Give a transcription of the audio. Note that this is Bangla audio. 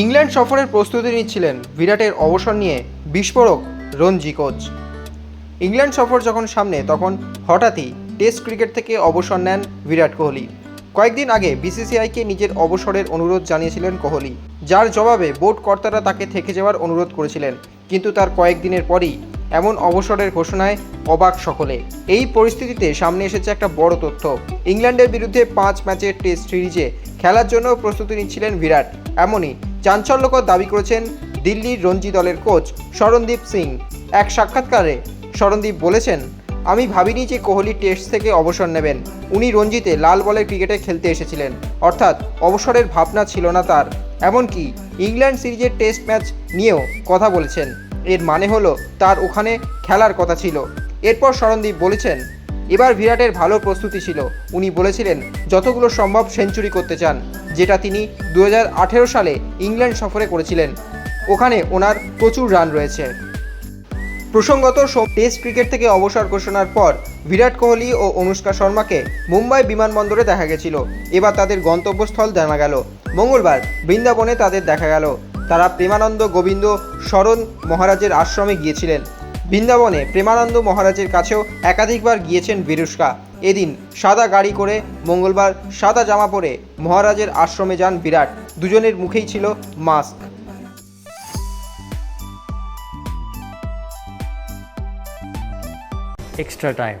ইংল্যান্ড সফরের প্রস্তুতি নিচ্ছিলেন বিরাটের অবসর নিয়ে বিস্ফোরক রঞ্জি কোচ। ইংল্যান্ড সফর যখন সামনে, তখন হঠাৎই টেস্ট ক্রিকেট থেকে অবসর নেন বিরাট কোহলি। কয়েকদিন আগে বিসিসিআইকে নিজের অবসরের অনুরোধ জানিয়েছিলেন কোহলি, যার জবাবে বোর্ড কর্তারা তাকে থেকে যাওয়ার অনুরোধ করেছিলেন। কিন্তু তার কয়েকদিনের পরই এমন অবসরের ঘোষণায় অবাক সকলে। এই পরিস্থিতিতে সামনে এসেছে একটা বড় তথ্য। ইংল্যান্ডের বিরুদ্ধে পাঁচ ম্যাচের টেস্ট সিরিজে খেলার জন্য প্রস্তুতি নিচ্ছিলেন বিরাট। এমনই চাঞ্চল্যকর দাবি করেছেন দিল্লির রঞ্জি দলের কোচ শরণদীপ সিং। এক সাক্ষাৎকারে শরণদীপ বলেছেন, আমি ভাবিনি যে কোহলি টেস্ট থেকে অবসর নেবেন। উনি রঞ্জিতে লাল বলের ক্রিকেটে খেলতে এসেছিলেন। অর্থাৎ অবসরের ভাবনা ছিল না তার। এমনকি ইংল্যান্ড সিরিজের টেস্ট ম্যাচ নিয়েও কথা বলেছেন। এর মানে হলো তার ওখানে খেলার কথা ছিল। এরপর শরণদীপ বলেছেন এবার বিরাটের ভালো প্রস্তুতি ছিল। উনি বলেছিলেন, যতগুলো সম্ভব সেঞ্চুরি করতে চান। যেটা তিনি দু হাজার আঠেরো সালে ইংল্যান্ড সফরে করেছিলেন। ওখানে ওনার প্রচুর রান রয়েছে। প্রসঙ্গত টেস্ট ক্রিকেট থেকে অবসর ঘোষণার পর বিরাট কোহলি ও অনুষ্কা শর্মাকে মুম্বাই বিমানবন্দরে দেখা গেছিল। এবার তাদের গন্তব্যস্থল জানা গেল। মঙ্গলবার বৃন্দাবনে তাদের দেখা গেল। তারা প্রেমানন্দ গোবিন্দ শরণ মহারাজের আশ্রমে গিয়েছিলেন। বৃন্দাবনে প্রেমানন্দ মহারাজের কাছেও একাধিকবার গিয়েছেন বিরুষ্কা এদিন সাদা গাড়ি করে মঙ্গলবার সাদা জামা পরে মহারাজের আশ্রমে যান বিরাট। দুজনের মুখেই ছিল মাস্ক। Extra time.